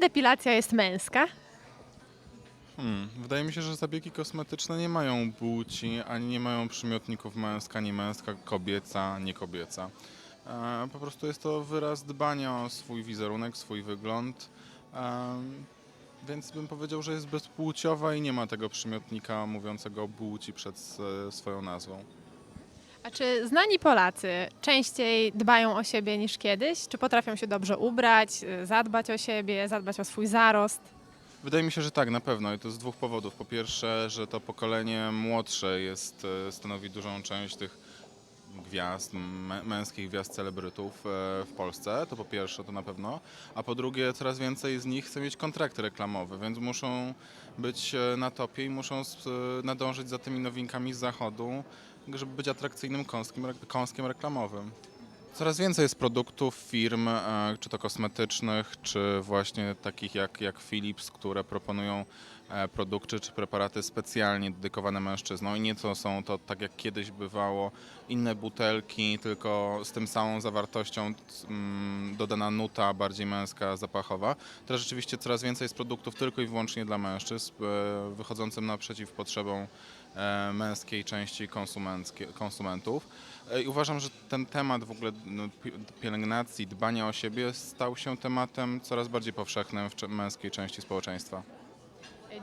depilacja jest męska? Hmm. Wydaje mi się, że zabiegi kosmetyczne nie mają płci, ani nie mają przymiotników męska, nie męska, kobieca, nie kobieca. E, po prostu jest to wyraz dbania o swój wizerunek, swój wygląd. E, więc bym powiedział, że jest bezpłciowa i nie ma tego przymiotnika mówiącego o płci przed e, swoją nazwą. A czy znani Polacy częściej dbają o siebie niż kiedyś? Czy potrafią się dobrze ubrać, zadbać o siebie, zadbać o swój zarost? Wydaje mi się, że tak, na pewno i to z dwóch powodów. Po pierwsze, że to pokolenie młodsze jest, e, stanowi dużą część tych gwiazd, mę- męskich gwiazd celebrytów e, w Polsce, to po pierwsze, to na pewno. A po drugie, coraz więcej z nich chce mieć kontrakty reklamowe, więc muszą być e, na topie i muszą nadążyć za tymi nowinkami z zachodu, żeby być atrakcyjnym kąskiem, kąskiem reklamowym. Coraz więcej jest produktów, firm, e, czy to kosmetycznych, czy właśnie takich jak, jak Philips, które proponują e, produkty czy preparaty specjalnie dedykowane mężczyznom i nie to są to tak jak kiedyś bywało inne butelki, tylko z tym samą zawartością mm, dodana nuta bardziej męska, zapachowa. Teraz rzeczywiście coraz więcej jest produktów tylko i wyłącznie dla mężczyzn, e, wychodzącym naprzeciw potrzebom męskiej części konsumentów. E, I uważam, że ten temat w ogóle no, pi- pielęgnacji, dbania o siebie stał się tematem coraz bardziej powszechnym w męskiej części społeczeństwa.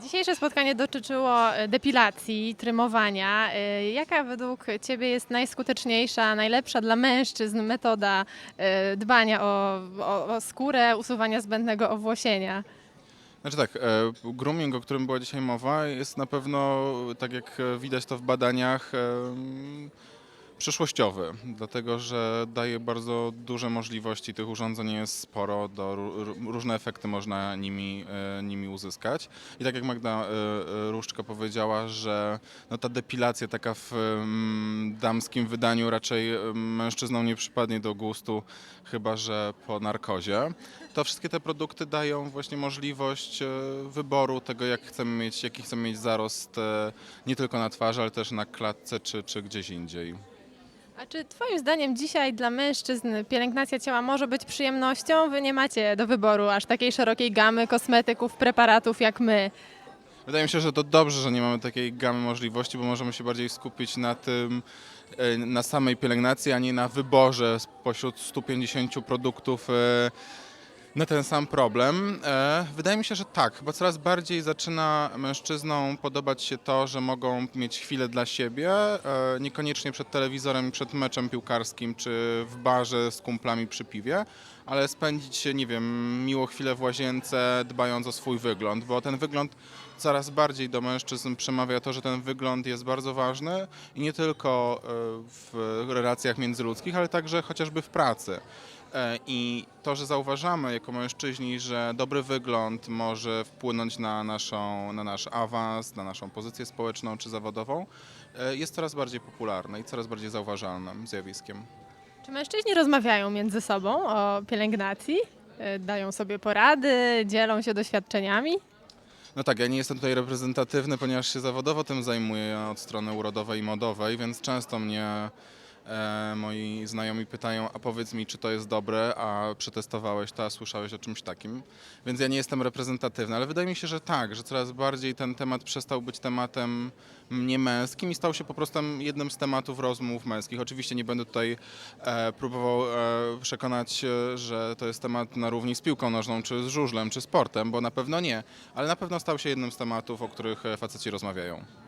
Dzisiejsze spotkanie dotyczyło e, depilacji, trymowania. E, Jaka według Ciebie jest najskuteczniejsza, najlepsza dla mężczyzn metoda e, dbania o, o, o skórę, usuwania zbędnego owłosienia? Znaczy tak, e, grooming, o którym była dzisiaj mowa, jest na pewno, tak jak widać to w badaniach, przyszłościowy, dlatego że daje bardzo duże możliwości. Tych urządzeń jest sporo, do, ró- różne efekty można nimi, e, nimi uzyskać. I tak jak Magda e, e, Różczka powiedziała, że no ta depilacja taka w mm, damskim wydaniu raczej mężczyznom nie przypadnie do gustu, chyba że po narkozie to wszystkie te produkty dają właśnie możliwość wyboru tego, jak chcemy mieć, jaki chcemy mieć zarost nie tylko na twarzy, ale też na klatce czy, czy gdzieś indziej. A czy Twoim zdaniem dzisiaj dla mężczyzn pielęgnacja ciała może być przyjemnością? Wy nie macie do wyboru aż takiej szerokiej gamy kosmetyków, preparatów jak my. Wydaje mi się, że to dobrze, że nie mamy takiej gamy możliwości, bo możemy się bardziej skupić na tym, e, na samej pielęgnacji, a nie na wyborze spośród 150 produktów e, na ten sam problem. E, Wydaje mi się, że tak. Chyba coraz bardziej zaczyna mężczyznom podobać się to, że mogą mieć chwilę dla siebie, e, niekoniecznie przed telewizorem, przed meczem piłkarskim, czy w barze z kumplami przy piwie, ale spędzić, nie wiem, miło chwilę w łazience, dbając o swój wygląd, bo ten wygląd coraz bardziej do mężczyzn przemawia to, że ten wygląd jest bardzo ważny i nie tylko e, w relacjach międzyludzkich, ale także chociażby w pracy. E, I to, że zauważamy jako mężczyźni, że dobry wygląd może wpłynąć na, naszą, na nasz awans, na naszą pozycję społeczną czy zawodową, e, jest coraz bardziej popularne i coraz bardziej zauważalnym zjawiskiem. Czy mężczyźni rozmawiają między sobą o pielęgnacji? E, Dają sobie porady, dzielą się doświadczeniami? No tak, ja nie jestem tutaj reprezentatywny, ponieważ się zawodowo tym zajmuję od strony urodowej i modowej, więc często mnie moi znajomi pytają, a powiedz mi, czy to jest dobre, a przetestowałeś to, a słyszałeś o czymś takim. Więc ja nie jestem reprezentatywny, ale wydaje mi się, że tak, że coraz bardziej ten temat przestał być tematem nie męskim i stał się po prostu jednym z tematów rozmów męskich. Oczywiście nie będę tutaj e, próbował e, przekonać, e, że to jest temat na równi z piłką nożną, czy z żużlem, czy sportem, bo na pewno nie, ale na pewno stał się jednym z tematów, o których e, faceci rozmawiają.